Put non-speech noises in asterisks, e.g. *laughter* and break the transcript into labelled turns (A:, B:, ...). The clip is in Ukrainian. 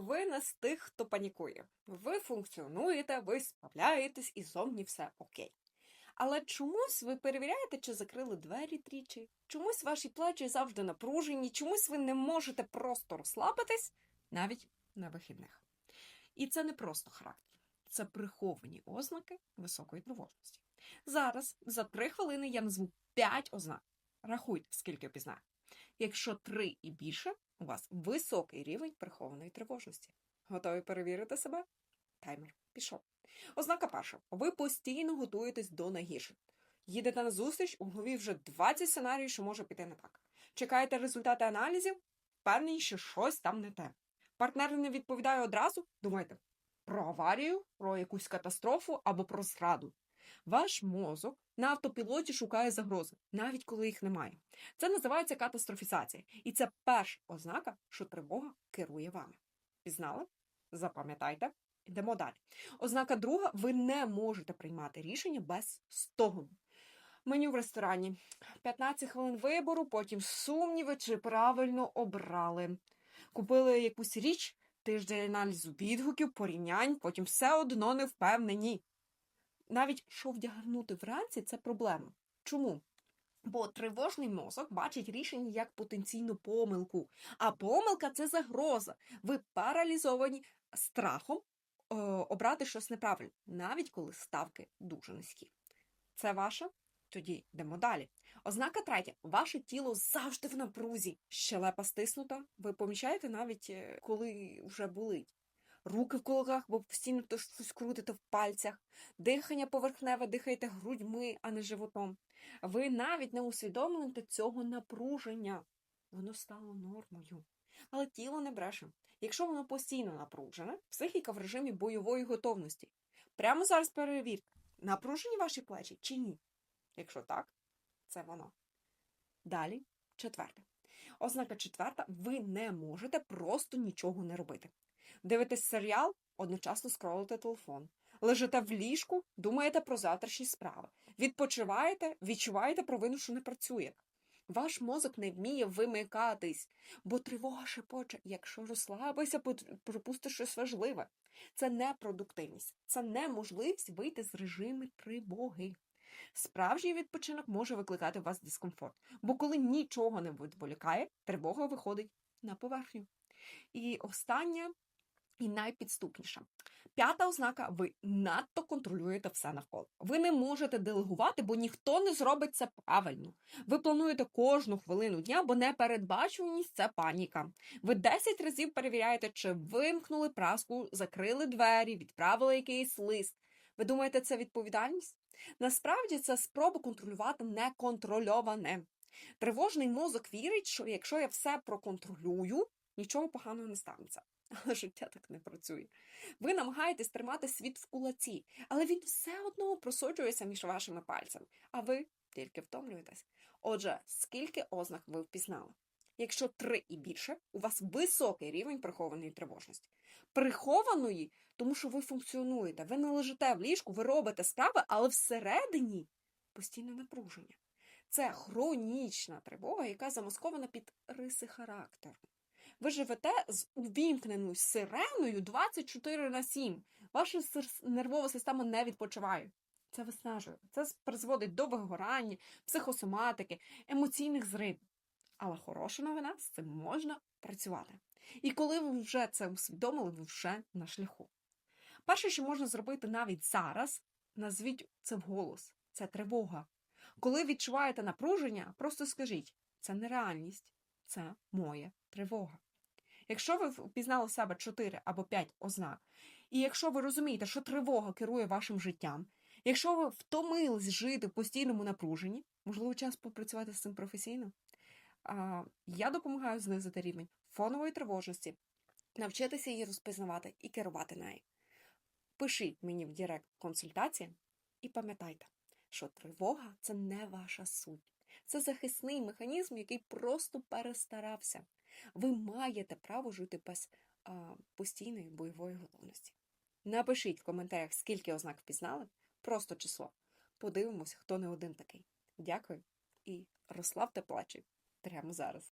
A: Ви не з тих, хто панікує. Ви функціонуєте, ви справляєтесь і зовні все окей. Але чомусь ви перевіряєте, чи закрили двері тричі, чомусь ваші плечі завжди напружені, чомусь ви не можете просто розслабитись навіть на вихідних. І це не просто характер, це приховані ознаки високої тривожності. Зараз за три хвилини я назву п'ять ознак. Рахуйте, скільки пізнаю. Якщо три і більше, у вас високий рівень прихованої тривожності. Готові перевірити себе? Таймер пішов. Ознака перша. Ви постійно готуєтесь до найгірших. Їдете на зустріч, у голові вже 20 сценаріїв, що може піти не так. Чекаєте результати аналізів, впевнені, що щось там не те. Партнер не відповідає одразу, думайте про аварію, про якусь катастрофу або про зраду. Ваш мозок на автопілоті шукає загрози, навіть коли їх немає. Це називається катастрофізація, і це перша ознака, що тривога керує вами. Пізнали? Запам'ятайте. Йдемо далі. Ознака друга: ви не можете приймати рішення без стогону. Меню в ресторані. 15 хвилин вибору, потім сумніви, чи правильно обрали. Купили якусь річ, тиждень аналізу відгуків, порівнянь, потім все одно не впевнені. Навіть що вдягнути вранці це проблема. Чому? Бо тривожний мозок бачить рішення як потенційну помилку, а помилка це загроза. Ви паралізовані страхом е, обрати щось неправильно, навіть коли ставки дуже низькі. Це ваше? Тоді йдемо далі. Ознака третя: ваше тіло завжди в напрузі. Щелепа стиснута. Ви помічаєте навіть е, коли вже болить. Руки в кулаках, бо постійно то щось крутите в пальцях, дихання поверхневе, дихаєте грудьми, а не животом. Ви навіть не усвідомлюєте цього напруження. Воно стало нормою. Але тіло не бреше. Якщо воно постійно напружене, психіка в режимі бойової готовності. Прямо зараз перевірте, напружені ваші плечі чи ні? Якщо так, це воно. Далі, четверте. Ознака четверта: ви не можете просто нічого не робити. Дивитесь серіал, одночасно скролите телефон. Лежите в ліжку, думаєте про завтрашні справи. Відпочиваєте, відчуваєте провину, що не працює. Ваш мозок не вміє вимикатись, бо тривога шепоче, якщо розслабися, пропустиш щось важливе. Це непродуктивність, це неможливість вийти з режиму тривоги. Справжній відпочинок може викликати у вас дискомфорт, бо коли нічого не відволікає, тривога виходить на поверхню. І остання і найпідступніша. П'ята ознака: ви надто контролюєте все навколо. Ви не можете делегувати, бо ніхто не зробить це правильно. Ви плануєте кожну хвилину дня, бо непередбачуваність це паніка. Ви 10 разів перевіряєте, чи вимкнули праску, закрили двері, відправили якийсь лист. Ви думаєте, це відповідальність? Насправді це спроба контролювати неконтрольоване. Тривожний мозок вірить, що якщо я все проконтролюю, нічого поганого не станеться. *laughs* Але життя так не працює. Ви намагаєтесь тримати світ в кулаці, але він все одно просочується між вашими пальцями, а ви тільки втомлюєтесь. Отже, скільки ознак ви впізнали? Якщо три і більше, у вас високий рівень прихованої тривожності. Прихованої, тому що ви функціонуєте, ви не лежите в ліжку, ви робите справи, але всередині постійне напруження. Це хронічна тривога, яка замаскована під риси характеру. Ви живете з увімкненою сиреною 24 на 7. Ваша нервова система не відпочиває. Це виснажує. Це призводить до вигорання, психосоматики, емоційних зривів. Але хороша новина з цим можна працювати. І коли ви вже це усвідомили, ви вже на шляху. Перше, що можна зробити навіть зараз, назвіть це вголос, це тривога. Коли відчуваєте напруження, просто скажіть: це нереальність, це моя тривога. Якщо ви впізнали в себе 4 або 5 ознак, і якщо ви розумієте, що тривога керує вашим життям, якщо ви втомились жити в постійному напруженні, можливо, час попрацювати з цим професійно, я допомагаю знизити рівень фонової тривожності, навчитися її розпізнавати і керувати нею. Пишіть мені в Директ консультації і пам'ятайте, що тривога це не ваша суть. Це захисний механізм, який просто перестарався. Ви маєте право жити без а, постійної бойової готовності. Напишіть в коментарях, скільки ознак впізнали, просто число. Подивимось, хто не один такий. Дякую і розслабте плачі прямо зараз.